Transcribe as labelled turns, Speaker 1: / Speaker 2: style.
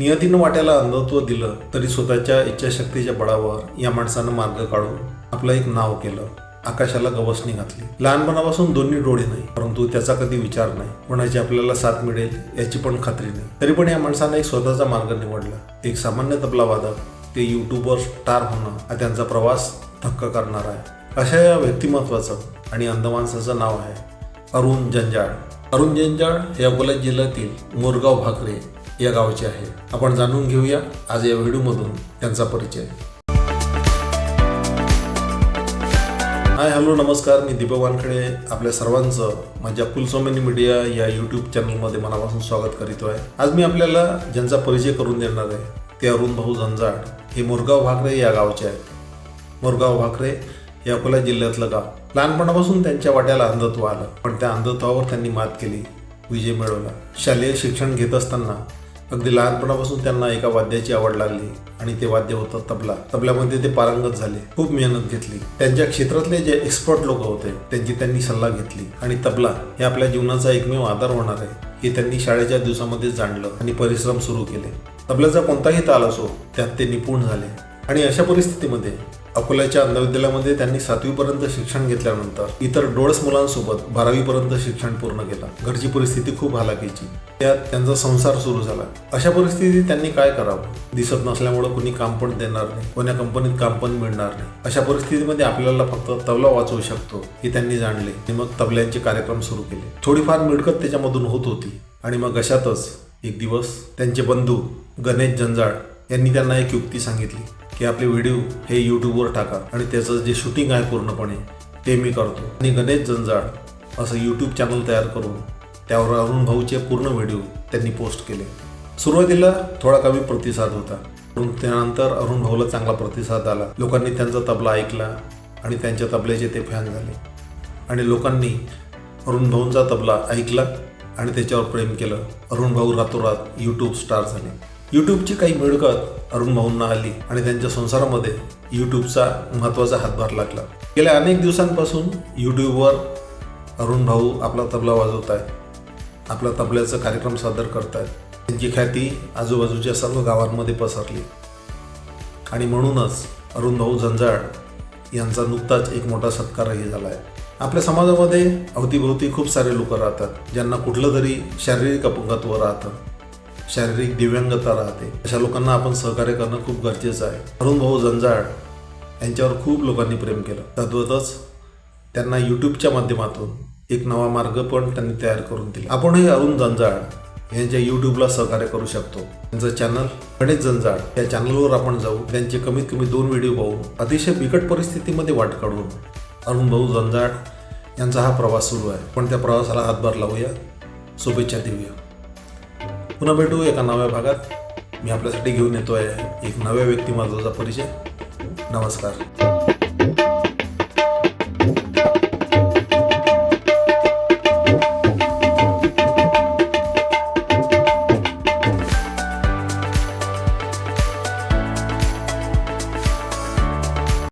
Speaker 1: नियतीनं वाट्याला अंधत्व दिलं तरी स्वतःच्या इच्छाशक्तीच्या बळावर या माणसानं मार्ग काढून आपलं एक नाव केलं. आकाशाला गवसणी घातली. लहानपणापासून दोन्ही डोळे नाही परंतु त्याचा कधी विचार नाही. कोणाची आपल्याला साथ मिळेल याची पण खात्री नाही. तरी पण या माणसानं एक स्वतःचा मार्ग निवडला. एक सामान्य तबला वादक ते युट्यूबवर स्टार होणं हा त्यांचा प्रवास थक्क करणार आहे. अशा या व्यक्तिमत्वाचं आणि अंध माणसाचं नाव आहे अरुण जंजाळ. अरुण जंजाळ हे अकोला जिल्ह्यातील मोरगाव भाकरे या गावचे आहे. आपण जाणून घेऊया आज या व्हिडिओमधून त्यांचा परिचय. हाय हॅलो नमस्कार. मी दीपक वानखडे. आपल्या सर्वांचं माझ्या कुलसोमिनी मीडिया या यूट्यूब चॅनलमध्ये मनापासून स्वागत करीतो आहे. आज मी आपल्याला ज्यांचा परिचय करून देणार आहे ते अरुण भाऊ झंजाळ हे मोरगाव भाकरे या गावचे आहेत. मोरगाव भाकरे हे अकोला जिल्ह्यातलं गाव. लहानपणापासून त्यांच्या वाट्याला अंधत्व आलं पण त्या अंधत्वावर त्यांनी मात केली विजय मिळवला. शालेय शिक्षण घेत असताना अगदी लहानपणापासून त्यांना एका वाद्याची आवड लागली आणि ते वाद्य होतं तबला. तबल्यामध्ये ते पारंगत झाले. खूप मेहनत घेतली. त्यांच्या क्षेत्रातले जे एक्सपर्ट लोक होते त्यांची त्यांनी सल्ला घेतली. आणि तबला हे आपल्या जीवनाचा एकमेव आधार होणार आहे हे त्यांनी शाळेच्या दिवसामध्ये जाणलं आणि परिश्रम सुरू केले. तबल्याचा कोणताही ताल असो त्यात ते निपुण झाले. आणि अशा परिस्थितीमध्ये अकोल्याच्या अंधविद्यालयामध्ये त्यांनी सातवीपर्यंत शिक्षण घेतल्यानंतर इतर डोळस मुलांसोबत बारावीपर्यंत शिक्षण पूर्ण केलं. घरची परिस्थिती खूप हालाकीची त्यात त्यांचा संसार सुरू झाला. अशा परिस्थितीत त्यांनी काय करावं? दिसत नसल्यामुळं कोणी काम पण देणार नाही. कोण्या कंपनीत काम पण मिळणार नाही. अशा परिस्थितीमध्ये आपल्याला फक्त तबला वाचवू शकतो हे त्यांनी जाणले. आणि मग तबल्यांचे कार्यक्रम सुरू केले. थोडीफार मिळकत त्याच्यामधून होत होती. आणि मग अशातच एक दिवस त्यांचे बंधू गणेश जंजाळ यांनी त्यांना एक युक्ती सांगितली. की आपले व्हिडिओ हे यूट्यूबवर टाका आणि त्याचं जे शूटिंग आहे पूर्णपणे ते मी करतो. आणि गणेश जंजाळ असं यूट्यूब चॅनल तयार करून त्यावर अरुण भाऊचे पूर्ण व्हिडिओ त्यांनी पोस्ट केले. सुरुवातीला थोडा कमी प्रतिसाद होता. पण त्यानंतर अरुण भाऊला चांगला प्रतिसाद आला. लोकांनी त्यांचा तबला ऐकला आणि त्यांच्या तबल्याचे ते फॅन झाले. आणि लोकांनी अरुण भाऊंचा तबला ऐकला आणि त्याच्यावर प्रेम केलं. अरुण भाऊ रातोरात यूट्यूब स्टार झाले. यूट्यूबची काही मिळकत अरुण भाऊंना आली आणि त्यांच्या संसारामध्ये यूट्यूबचा महत्त्वाचा हातभार लागला. गेल्या अनेक दिवसांपासून यूट्यूबवर अरुण भाऊ आपला तबला वाजवत आहेत आपला तबल्याचा कार्यक्रम सादर करत आहेत त्यांची ख्याती आजूबाजूच्या सर्व गावांमध्ये पसरली. आणि म्हणूनच अरुण भाऊ यांचा नुकताच एक मोठा सत्कारही झाला आहे आपल्या समाजामध्ये अवतीभोवती खूप सारे लोक राहतात ज्यांना कुठलं तरी शारीरिक अपंगत्व राहतं. शारीरिक दिव्यांगता राहते. अशा लोकांना आपण सहकार्य करणं खूप गरजेचं आहे. अरुण भाऊ जंजाळ यांच्यावर खूप लोकांनी प्रेम केलं. तद्वतच त्यांना यूट्यूबच्या माध्यमातून एक नवा मार्ग पण त्यांनी तयार करून दिला. आपणही अरुण जंजाळ यांच्या यूट्यूबला सहकार्य करू शकतो. त्यांचं चॅनल गणेश जंजाळ या चॅनलवर आपण जाऊ. त्यांचे कमीत कमी दोन व्हिडिओ पाहून अतिशय बिकट परिस्थितीमध्ये वाट काढून अरुण भाऊ जंजाळ यांचा हा प्रवास सुरू आहे. पण त्या प्रवासाला हातभार लावूया. शुभेच्छा देऊया. पुन्हा भेटू एका नव्या भागात. मी आपल्यासाठी घेऊन येतो आहे एक नव्या व्यक्तिमत्वाचा परिचय. नमस्कार.